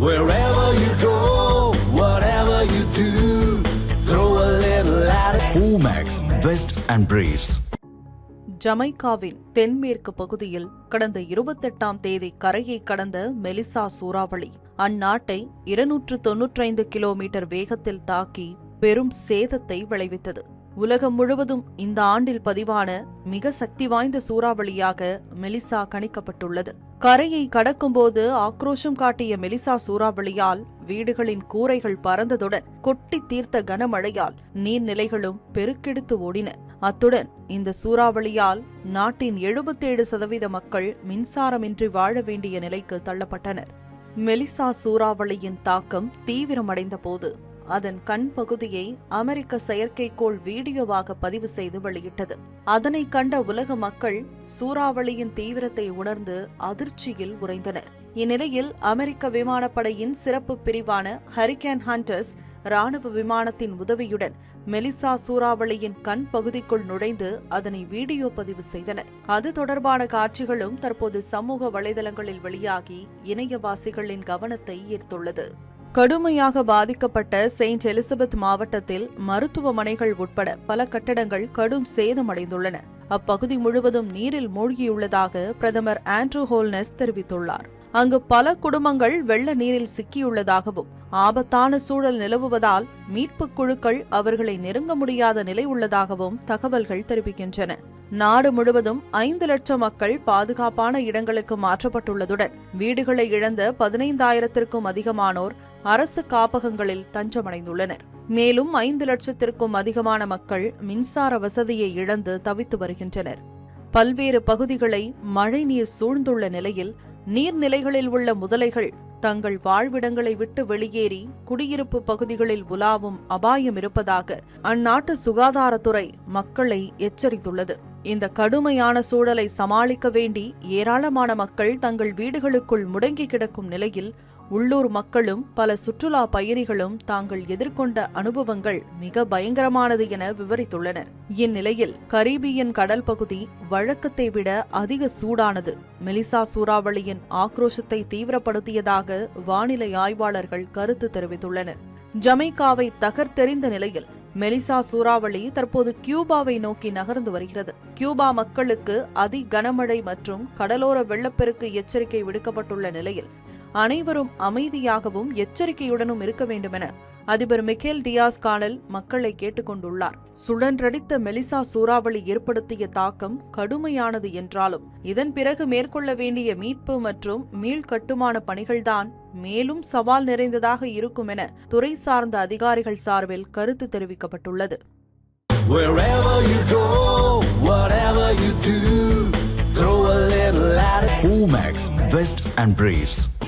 Wherever you go, whatever you do, throw a little at it. Omax, Vest and Briefs. ஜமைக்காவின் தென்மேற்கு பகுதியில் கடந்த இருபத்தெட்டாம் தேதி கரையை கடந்த மெலிசா சூறாவளி அந்நாட்டை இருநூற்று தொன்னூற்றைந்து கிலோமீட்டர் வேகத்தில் தாக்கி பெரும் சேதத்தை விளைவித்தது உலகம் முழுவதும் இந்த ஆண்டில் பதிவான மிக சக்தி வாய்ந்த சூறாவளியாக மெலிசா கணிக்கப்பட்டுள்ளது கரையை கடக்கும்போது ஆக்ரோஷம் காட்டிய மெலிசா சூறாவளியால் வீடுகளின் கூரைகள் பறந்ததுடன் கொட்டி தீர்த்த கனமழையால் நீர்நிலைகளும் பெருக்கெடுத்து ஓடின. அத்துடன் இந்த சூறாவளியால் நாட்டின் எழுபத்தேழு சதவீத மக்கள் மின்சாரமின்றி வாழ வேண்டிய நிலைக்கு தள்ளப்பட்டனர். மெலிசா சூறாவளியின் தாக்கம் தீவிரமடைந்த போது அதன் கண் பகுதியை அமெரிக்க செயற்கைக்கோள் வீடியோவாக பதிவு செய்து வெளியிட்டது. அதனை கண்ட உலக மக்கள் சூறாவளியின் தீவிரத்தை உணர்ந்து அதிர்ச்சியில் உறைந்தனர். இந்நிலையில் அமெரிக்க விமானப்படையின் சிறப்பு பிரிவான ஹரிகேன் ஹண்டர்ஸ் ராணுவ விமானத்தின் உதவியுடன் மெலிசா சூறாவளியின் கண் பகுதிக்குள் நுழைந்து அதனை வீடியோ பதிவு செய்தனர். அது தொடர்பான காட்சிகளும் தற்போது சமூக வலைதளங்களில் வெளியாகி இணையவாசிகளின் கவனத்தை ஈர்த்துள்ளது. கடுமையாக பாதிக்கப்பட்ட செயின்ட் எலிசபெத் மாவட்டத்தில் மருத்துவமனைகள் உட்பட பல கட்டடங்கள் கடும் சேதமடைந்துள்ளன. அப்பகுதி முழுவதும் நீரில் மூழ்கியுள்ளதாக பிரதமர் ஆண்ட்ரூ ஹோல்னஸ் தெரிவித்துள்ளார். அங்கு பல குடும்பங்கள் வெள்ள நீரில் சிக்கியுள்ளதாகவும் ஆபத்தான சூழல் நிலவுவதால் மீட்புக் குழுக்கள் அவர்களை நெருங்க முடியாத நிலை உள்ளதாகவும் தகவல்கள் தெரிவிக்கின்றன. நாடு முழுவதும் ஐந்து லட்சம் மக்கள் பாதுகாப்பான இடங்களுக்கு மாற்றப்பட்டுள்ளதுடன் வீடுகளை இழந்த பதினைந்தாயிரத்திற்கும் அதிகமானோர் அரசு காப்பகங்களில் தஞ்சமடைந்துள்ளனர். மேலும் ஐந்து லட்சத்திற்கும் அதிகமான மக்கள் மின்சார வசதியை இழந்து தவித்து வருகின்றனர். பல்வேறு பகுதிகளை மழைநீர் சூழ்ந்துள்ள நிலையில் நீர்நிலைகளில் உள்ள முதலைகள் தங்கள் வாழ்விடங்களை விட்டு வெளியேறி குடியிருப்பு பகுதிகளில் உலாவும் அபாயம் இருப்பதாக அந்நாட்டு சுகாதாரத்துறை மக்களை எச்சரித்துள்ளது. இந்த கடுமையான சூழலை சமாளிக்க வேண்டி ஏராளமான மக்கள் தங்கள் வீடுகளுக்குள் முடங்கி கிடக்கும் நிலையில் உள்ளூர் மக்களும் பல சுற்றுலா பயணிகளும் தாங்கள் எதிர்கொண்ட அனுபவங்கள் மிக பயங்கரமானது என விவரித்துள்ளனர். இந்நிலையில் கரீபியன் கடல் பகுதி வழக்கத்தை விட அதிக சூடானது. மெலிசா சூறாவளியின் ஆக்ரோஷத்தை தீவிரப்படுத்தியதாக வானிலை ஆய்வாளர்கள் கருத்து தெரிவித்துள்ளனர். ஜமைக்காவை தகர்த்தெறிந்த நிலையில் மெலிசா சூறாவளி தற்போது கியூபாவை நோக்கி நகர்ந்து வருகிறது. கியூபா மக்களுக்கு அதி கனமழை மற்றும் கடலோர வெள்ளப்பெருக்கு எச்சரிக்கை விடுக்கப்பட்டுள்ள நிலையில் அனைவரும் அமைதியாகவும் எச்சரிக்கையுடனும் இருக்க வேண்டுமென அதிபர் மிக்கேல் டியாஸ் கானல் மக்களை கேட்டுக்கொண்டுள்ளார் சுழன்றடித்த மெலிசா சூறாவளி ஏற்படுத்திய தாக்கம் கடுமையானது என்றாலும் இதன் பிறகு மேற்கொள்ள வேண்டிய மீட்பு மற்றும் மீள்கட்டுமான பணிகள்தான் மேலும் சவால் நிறைந்ததாக இருக்கும் என துறை சார்ந்த அதிகாரிகள் சார்பில் கருத்து தெரிவிக்கப்பட்டுள்ளது. Omax, Vest and Briefs.